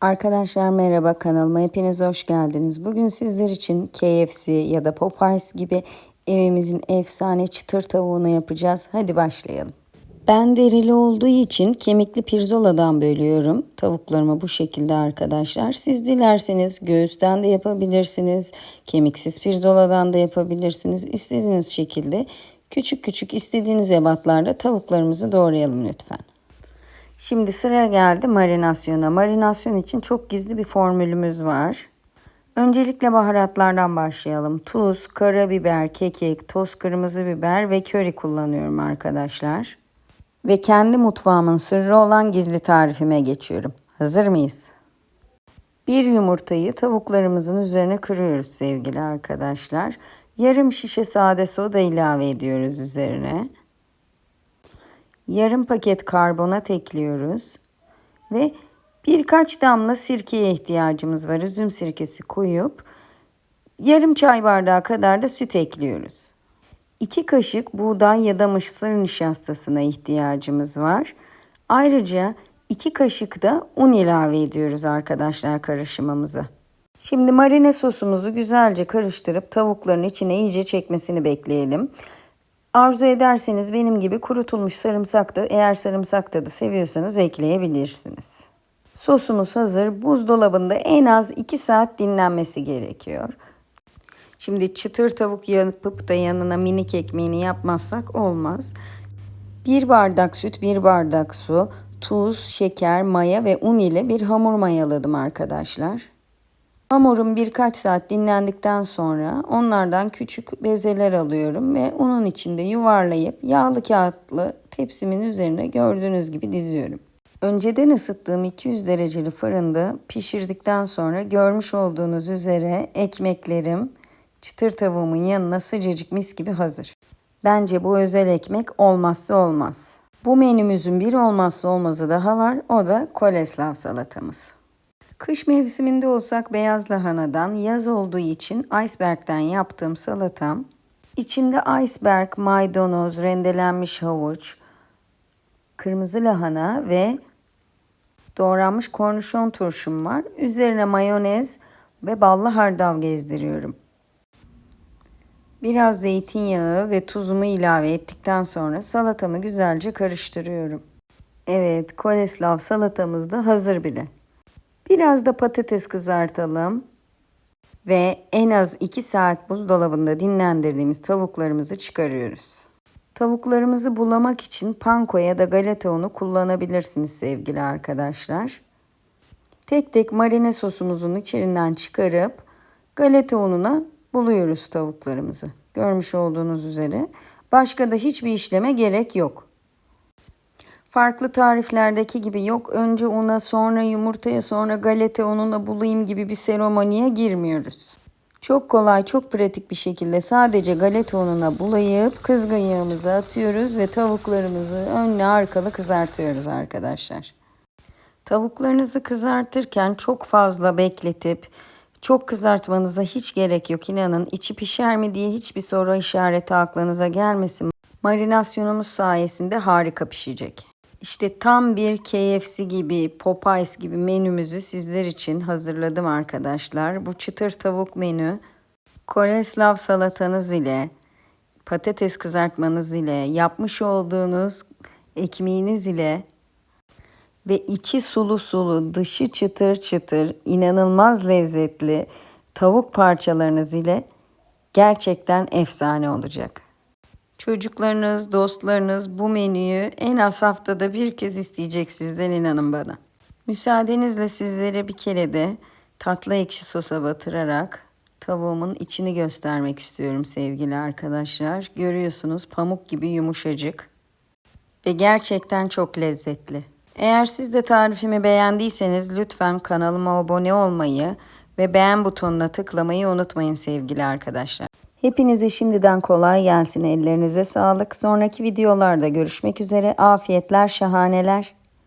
Arkadaşlar merhaba kanalıma hepiniz hoş geldiniz. Bugün sizler için KFC ya da Popeyes gibi evimizin efsane çıtır tavuğunu yapacağız. Hadi başlayalım. Ben derili olduğu için kemikli pirzoladan bölüyorum. Tavuklarımı bu şekilde arkadaşlar. Siz dilerseniz göğüsten de yapabilirsiniz. Kemiksiz pirzoladan da yapabilirsiniz. İstediğiniz şekilde küçük küçük istediğiniz ebatlarla tavuklarımızı doğrayalım lütfen. Şimdi sıra geldi marinasyona. Marinasyon için çok gizli bir formülümüz var. Öncelikle baharatlardan başlayalım. Tuz, karabiber, kekik, toz kırmızı biber ve köri kullanıyorum arkadaşlar. Ve kendi mutfağımın sırrı olan gizli tarifime geçiyorum. Hazır mıyız? Bir yumurtayı tavuklarımızın üzerine kırıyoruz sevgili arkadaşlar. Yarım şişe sade soda ilave ediyoruz üzerine. Yarım paket karbonat ekliyoruz. Ve birkaç damla sirkeye ihtiyacımız var. Üzüm sirkesi koyup yarım çay bardağı kadar da süt ekliyoruz. 2 kaşık buğday ya da mısır nişastasına ihtiyacımız var. Ayrıca 2 kaşık da un ilave ediyoruz arkadaşlar karışımımıza. Şimdi marine sosumuzu güzelce karıştırıp tavukların içine iyice çekmesini bekleyelim. Arzu ederseniz benim gibi kurutulmuş sarımsak da eğer sarımsak tadı seviyorsanız ekleyebilirsiniz. Sosumuz hazır. Buzdolabında en az 2 saat dinlenmesi gerekiyor. Şimdi çıtır tavuk yapıp da yanına minik ekmeğini yapmazsak olmaz. Bir bardak süt, bir bardak su, tuz, şeker, maya ve un ile bir hamur mayaladım arkadaşlar. Hamurum birkaç saat dinlendikten sonra onlardan küçük bezeler alıyorum ve unun içinde yuvarlayıp yağlı kağıtlı tepsimin üzerine gördüğünüz gibi diziyorum. Önceden ısıttığım 200 dereceli fırında pişirdikten sonra görmüş olduğunuz üzere ekmeklerim çıtır tavuğumun yanına sıcacık mis gibi hazır. Bence bu özel ekmek olmazsa olmaz. Bu menümüzün bir olmazsa olmazı daha var. O da koleslav salatamız. Kış mevsiminde olsak beyaz lahanadan, yaz olduğu için iceberg'den yaptığım salatam. İçinde iceberg, maydanoz, rendelenmiş havuç, kırmızı lahana ve doğranmış kornişon turşum var. Üzerine mayonez ve ballı hardal gezdiriyorum. Biraz zeytinyağı ve tuzumu ilave ettikten sonra salatamı güzelce karıştırıyorum. Evet, koleslav salatamız da hazır bile. Biraz da patates kızartalım. Ve en az 2 saat buzdolabında dinlendirdiğimiz tavuklarımızı çıkarıyoruz. Tavuklarımızı bulamak için panko ya da galeta unu kullanabilirsiniz sevgili arkadaşlar. Tek tek marine sosumuzun içerinden çıkarıp galeta ununa buluyoruz tavuklarımızı. Görmüş olduğunuz üzere. Başka da hiçbir işleme gerek yok. Farklı tariflerdeki gibi yok önce una sonra yumurtaya sonra galeta ununa bulayım gibi bir seremoniye girmiyoruz. Çok kolay çok pratik bir şekilde sadece galeta ununa bulayıp kızgın yağımızı atıyoruz ve tavuklarımızı önlü arkalı kızartıyoruz arkadaşlar. Tavuklarınızı kızartırken çok fazla bekletip çok kızartmanıza hiç gerek yok inanın içi pişer mi diye hiçbir soru işareti aklınıza gelmesin. Marinasyonumuz sayesinde harika pişecek. İşte tam bir KFC gibi, Popeyes gibi menümüzü sizler için hazırladım arkadaşlar. Bu çıtır tavuk menü koleslav salatanız ile, patates kızartmanız ile, yapmış olduğunuz ekmeğiniz ile ve içi sulu sulu, dışı çıtır çıtır, inanılmaz lezzetli tavuk parçalarınız ile gerçekten efsane olacak. Çocuklarınız, dostlarınız bu menüyü en az haftada bir kez isteyecek sizden inanın bana. Müsaadenizle sizlere bir kere de tatlı ekşi sosa batırarak tavuğumun içini göstermek istiyorum sevgili arkadaşlar. Görüyorsunuz pamuk gibi yumuşacık ve gerçekten çok lezzetli. Eğer siz de tarifimi beğendiyseniz lütfen kanalıma abone olmayı ve beğen butonuna tıklamayı unutmayın sevgili arkadaşlar. Hepinize şimdiden kolay gelsin. Ellerinize sağlık. Sonraki videolarda görüşmek üzere. Afiyetler, şahaneler.